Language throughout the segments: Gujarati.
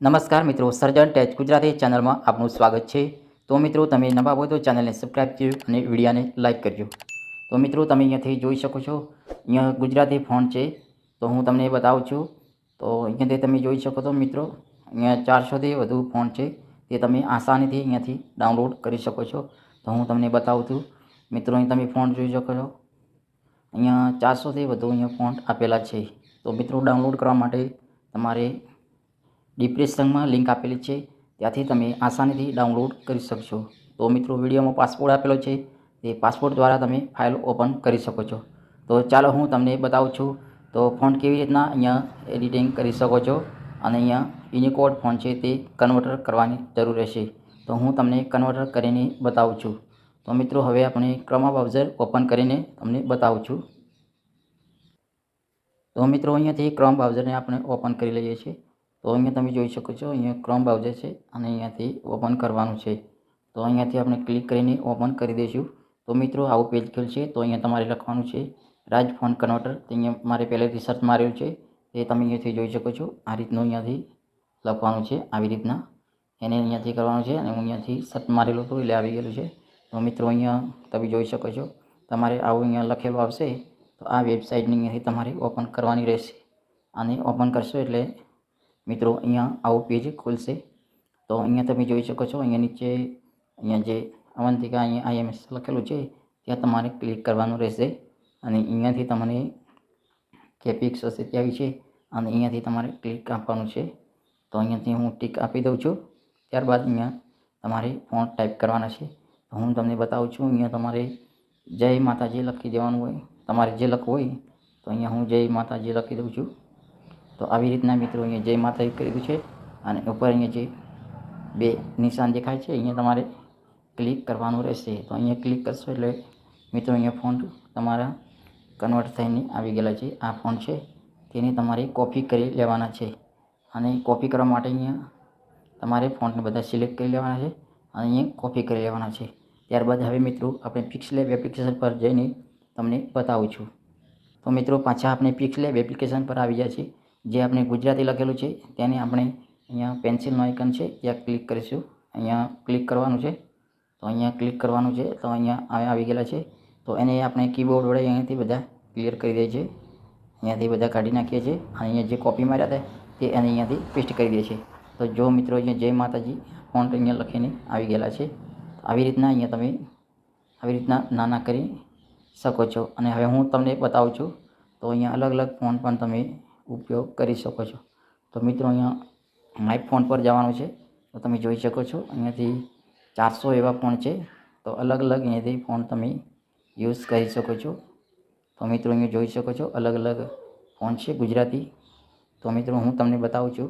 નમસ્કાર મિત્રો, સર્જન ટેચ ગુજરાતી ચેનલમાં આપનું સ્વાગત છે. તો મિત્રો, તમે નવા હોય તો ચેનલને સબસ્ક્રાઈબ કરજો અને વિડીયાને લાઇક કરજો. તો મિત્રો, તમે અહીંયાથી જોઈ શકો છો, અહીંયા ગુજરાતી ફોન છે. તો હું તમને બતાવું છું. તો અહીંયાથી તમે જોઈ શકો છો મિત્રો, અહીંયા ચારસોથી વધુ ફોન છે. તે તમે આસાનીથી અહીંયાથી ડાઉનલોડ કરી શકો છો. તો હું તમને બતાવું છું. મિત્રો, અહીં તમે ફોન જોઈ શકો છો. અહીંયા ચારસોથી વધુ અહીંયા ફોન આપેલા છે. તો મિત્રો ડાઉનલોડ કરવા માટે તમારે ડિપ્રેશનમાં લિંક આપેલી છે. ત્યાંથી તમે આસાનીથી ડાઉનલોડ કરી શકશો. તો મિત્રો, વિડીયોમાં પાસપોર્ટ આપેલો છે. તે પાસપોર્ટ દ્વારા તમે ફાઇલ ઓપન કરી શકો છો. તો ચાલો હું તમને બતાવું છું. તો ફોન કેવી રીતના અહીંયા એડિટિંગ કરી શકો છો? અને અહીંયા યુનિકોડ ફોન છે તે કન્વર્ટર કરવાની જરૂર રહેશે. તો હું તમને કન્વર્ટર કરીને બતાવું છું. તો મિત્રો, હવે આપણે ક્રમા બ્રાઉઝર ઓપન કરીને તમને બતાવું છું. તો મિત્રો, અહીંયાથી ક્રોમ બ્રાઉઝરને આપણે ઓપન કરી લઈએ છીએ. તો અહીંયા તમે જોઈ શકો છો, અહીંયા ક્રોમ બ્રાઉઝર છે અને અહીંયાથી ઓપન કરવાનું છે. તો અહીંયાથી આપણે ક્લિક કરીને ઓપન કરી દઈશું. તો મિત્રો, આવું પેજ ખુલશે તો અહીંયા તમારે લખવાનું છે, રાજ ફોન કન્વર્ટર તો અહીંયા મારે પહેલેથી સર્ચ મારેલું છે એ તમે અહીંયાથી જોઈ શકો છો. આ રીતનું અહીંયાથી લખવાનું છે, આવી રીતના. એને અહીંયાથી કરવાનું છે અને હું અહીંયાથી સર્ચ મારેલું હતું, એટલે આવી ગયેલું છે. તો મિત્રો, અહીંયા તમે જોઈ શકો છો, તમારે આવું અહીંયા લખેલું આવશે, તો આ વેબસાઇટની અહીંયાથી તમારે ઓપન કરવાની રહેશે. અને ઓપન કરશો એટલે મિત્રો, અહીંયા આવું પેજ ખુલશે. તો અહીંયા તમે જોઈ શકો છો, અહીંયા નીચે, અહીંયા જે અવંતિકા અહીંયા આઈએમએસ લખેલું છે, ત્યાં તમારે ક્લિક કરવાનું રહેશે. અને અહીંયાથી તમને કેપિક્સ હશે ત્યાં છે, અને અહીંયાથી તમારે ક્લિક આપવાનું છે. તો અહીંયાથી હું ટીક આપી દઉં છું. ત્યારબાદ અહીંયા તમારે ફોન ટાઈપ કરવાના છે. તો હું તમને બતાવું છું, અહીંયા તમારે જય માતાજી લખી દેવાનું હોય, તમારે જે લખવું હોય, તો અહીંયા હું જય માતાજી લખી દઉં છું. તો આવી રીતના મિત્રો અહીંયા જય માતા કર્યું છે અને ઉપર અહીંયા જે બે નિશાન દેખાય છે, અહીંયા તમારે ક્લિક કરવાનું રહેશે. તો અહીંયા ક્લિક કરશો એટલે મિત્રો અહીંયા ફોન તમારા કન્વર્ટ થઈને આવી ગયેલા છે. આ ફોન છે, તેને તમારે કોપી કરી લેવાના છે. અને કોપી કરવા માટે અહીંયા તમારે ફોનને બધા સિલેક્ટ કરી લેવાના છે અને અહીંયા કોપી કરી લેવાના છે. ત્યારબાદ હવે મિત્રો આપણે પિક્સ લેબ એપ્લિકેશન પર જઈને તમને બતાવું છું. તો મિત્રો પાછા આપણે પિક્સલેબ એપ્લિકેશન પર આવી ગયા છીએ. જે આપણે ગુજરાતી લખેલું છે, તેને આપણે અહીંયા પેન્સિલનું આઇકન છે, ત્યાં ક્લિક કરીશું. અહીંયા ક્લિક કરવાનું છે. તો અહીંયા ક્લિક કરવાનું છે. તો અહીંયા આવે આવી ગયેલા છે. તો એને આપણે કીબોર્ડ વડે અહીંયાથી બધા ક્લિયર કરી દઈએ છીએ. અહીંયાથી બધા કાઢી નાખીએ છીએ. અને અહીંયા જે કોપી માર્યા હતા, તે એને અહીંયાથી પેસ્ટ કરી દઈએ છીએ. તો જો મિત્રો અહીંયા જય માતાજી ફોન્ટ અહીંયા લખીને આવી ગયેલા છે. આવી રીતના અહીંયા તમે આવી રીતના નાના કરી શકો છો. અને હવે હું તમને બતાવું છું. તો અહીંયા અલગ અલગ ફોન પણ તમે ઉપયોગ કરી શકો છો. તો મિત્રો અહીંયા માય ફોન પર જવાનું છે. તો તમે જોઈ શકો છો, અહીંયાથી ચારસો એવા ફોન છે. તો અલગ અલગ અહીંયાથી ફોન તમે યુઝ કરી શકો છો. તો મિત્રો અહીંયા જોઈ શકો છો, અલગ અલગ ફોન છે ગુજરાતી. તો મિત્રો હું તમને બતાવું છું,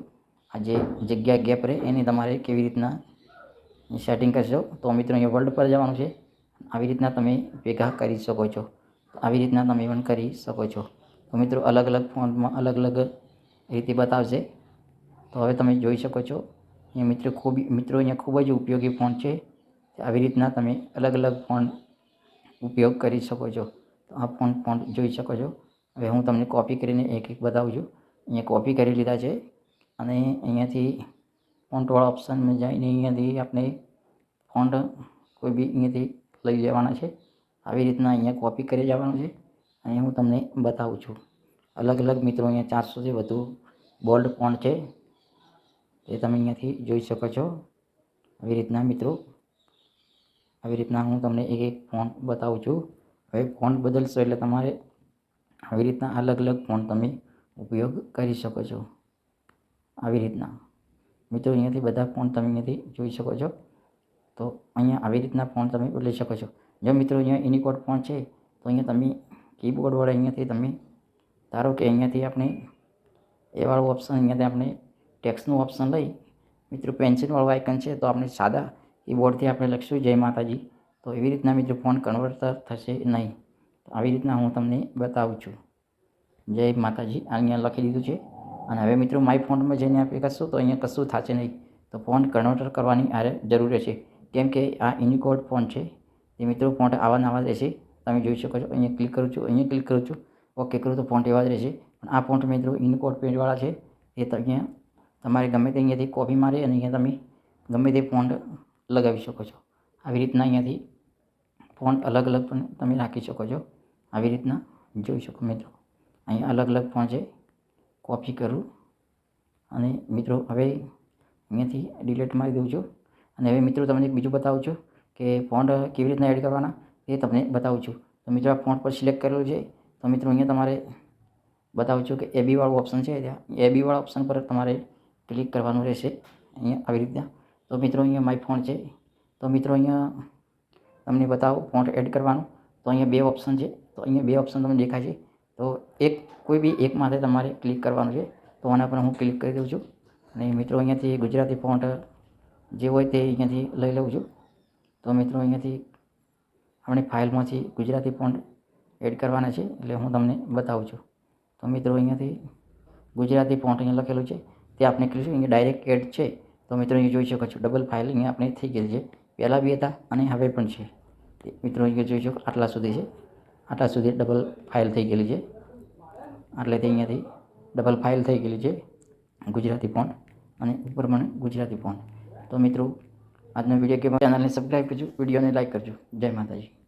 આ જે જગ્યા ગેપ રહે એની તમારે કેવી રીતના સેટિંગ કરશો. તો મિત્રો અહીંયા વર્લ્ડ પર જવાનું છે. આવી રીતના તમે ભેગા કરી શકો છો. આવી રીતના તમે પણ કરી શકો છો. તો મિત્રો અલગ અલગ ફોનમાં અલગ અલગ રીતે બતાવશે. તો હવે તમે જોઈ શકો છો, અહીંયા મિત્રો ખૂબ મિત્રો અહીંયા ખૂબ જ ઉપયોગી ફોન છે. આવી રીતના તમે અલગ અલગ ફોન ઉપયોગ કરી શકો છો. તો આ ફોન ફોન જોઈ શકો છો. હવે હું તમને કોપી કરીને એક એક બતાવું છું. અહીંયા કોપી કરી લીધા છે અને અહીંયાથી ફોન્ટવાળા ઓપ્શનમાં જઈને અહીંયાથી આપણે ફોન્ટ કોઈ બી અહીંયાથી લઈ જવાના છે. આવી રીતના અહીંયા કોપી કરી જવાનું છે. અને હું તમને બતાવું છું. અલગ અલગ મિત્રો અહીંયા ચારસોથી વધુ બોલ્ડ ફોન્ટ છે. એ તમે અહીંયાથી જોઈ શકો છો. આવી રીતના મિત્રો. આવી રીતના હું તમને એક એક ફોન બતાવું છું. હવે ફોન બદલશો એટલે તમારે આવી રીતના અલગ અલગ ફોન તમે ઉપયોગ કરી શકો છો. આવી રીતના. મિત્રો અહીંયાથી બધા ફોન તમે અહીંયાથી જોઈ શકો છો. તો અહીંયા આવી રીતના ફોન તમે બદલી શકો છો. જો મિત્રો અહીંયા ઇનિકોડ ફોન છે, તો અહીંયા તમે કીબોર્ડ વડે અહીંયાથી તમે, ધારો કે અહીંયાથી આપણે એવાળું ઓપ્શન અહીંયાથી આપણે ટેક્સનું ઓપ્શન લઈ, મિત્રો પેન્સિલવાળું આઇકન છે, તો આપણે સાદા કીબોર્ડથી આપણે લખશું, જય માતાજી. તો એવી રીતના મિત્રો ફોન કન્વર્ટર થશે નહીં. તો આવી રીતના હું તમને બતાવું છું. જય માતાજી અહીંયા લખી દીધું છે. અને હવે મિત્રો માય ફોનમાં જઈને આપણે કરશું, તો અહીંયા કશું થશે નહીં. તો ફોન કન્વર્ટર કરવાની આરે જરૂર છે કેમ કે આ યુનિકોડ ફોન છે. એ મિત્રો ફોન્ટ આવા નવા રહેશે. તમે જોઈ શકો છો, અહીંયા ક્લિક કરું છું, અહીંયા ક્લિક કરું છું. ઓકે કરું તો ફોન્ટ એવા જ રહેશે. પણ આ ફોન્ટ મિત્રો યુનિકોડ પેજવાળા છે. એ અહીંયા તમારે ગમે તે અહીંયાથી કોપી મારી અને અહીંયા તમે ગમે તે ફોન્ટ લગાવી શકો છો. આવી રીતના અહીંયાથી ફોન્ટ અલગ અલગ પણ તમે રાખી શકો છો. આવી રીતના જોઈ શકો મિત્રો. અહીંયા અલગ અલગ ફોન્ટ છે. કોપી કરું. અને મિત્રો હવે અહીંયાથી ડિલેટ મારી દઉં છું. અને હવે મિત્રો તમને બીજું બતાવું છું કે ફોન્ટ કેવી રીતના એડ કરવાના. એ તમને બતાવું છું. તો મિત્રો આ ફોન્ટ પર સિલેક્ટ કરેલું છે. તો મિત્રો અહીંયા તમારે બતાવું છું કે એબીવાળું ઓપ્શન છે. ત્યાં એબી વાળા ઓપ્શન પર તમારે ક્લિક કરવાનું રહેશે. અહીંયા આવી રીતના. તો મિત્રો અહીંયા માય ફોન છે. તો મિત્રો અહીંયા તમને બતાવો ફોન્ટ એડ કરવાનું. તો અહીંયા બે ઓપ્શન છે. તો અહીંયા બે ઓપ્શન તમને દેખાય છે. તો એક, કોઈ બી એક માટે તમારે ક્લિક કરવાનું છે. તો આના પર હું ક્લિક કરી દઉં છું. અને મિત્રો અહીંયાથી ગુજરાતી ફોન્ટ જે હોય તે અહીંયાથી લઈ લઉં છું. તો મિત્રો અહીંયાથી આપણે ફાઇલમાંથી ગુજરાતી ફોન્ટ એડ કરવાના છે એટલે હું તમને બતાવું છું. તો મિત્રો અહીંયાથી ગુજરાતી ફોન્ટ અહીંયા લખેલું છે. તે આપણે કરીશું. અહીંયા ડાયરેક્ટ એડ છે. તો મિત્રો અહીંયા જોઈ શકો છો. ડબલ ફાઇલ અહીંયા આપણે થઈ ગયેલી છે. પહેલાં બી હતા અને હવે પણ છે. મિત્રો અહીંયા જોઈ શકો આટલા સુધી છે. આટલા સુધી ડબલ ફાઇલ થઈ ગયેલી છે. એટલે તે અહીંયાથી ડબલ ફાઇલ થઈ ગયેલી છે. ગુજરાતી ફોન્ટ અને ઉપર પણ ગુજરાતી ફોન્ટ. તો મિત્રો આજનો વીડિયો કે ચેનલને સબસ્ક્રાઈબ કરજો વિડીયોને લાઈક કરજો. જય માતાજી.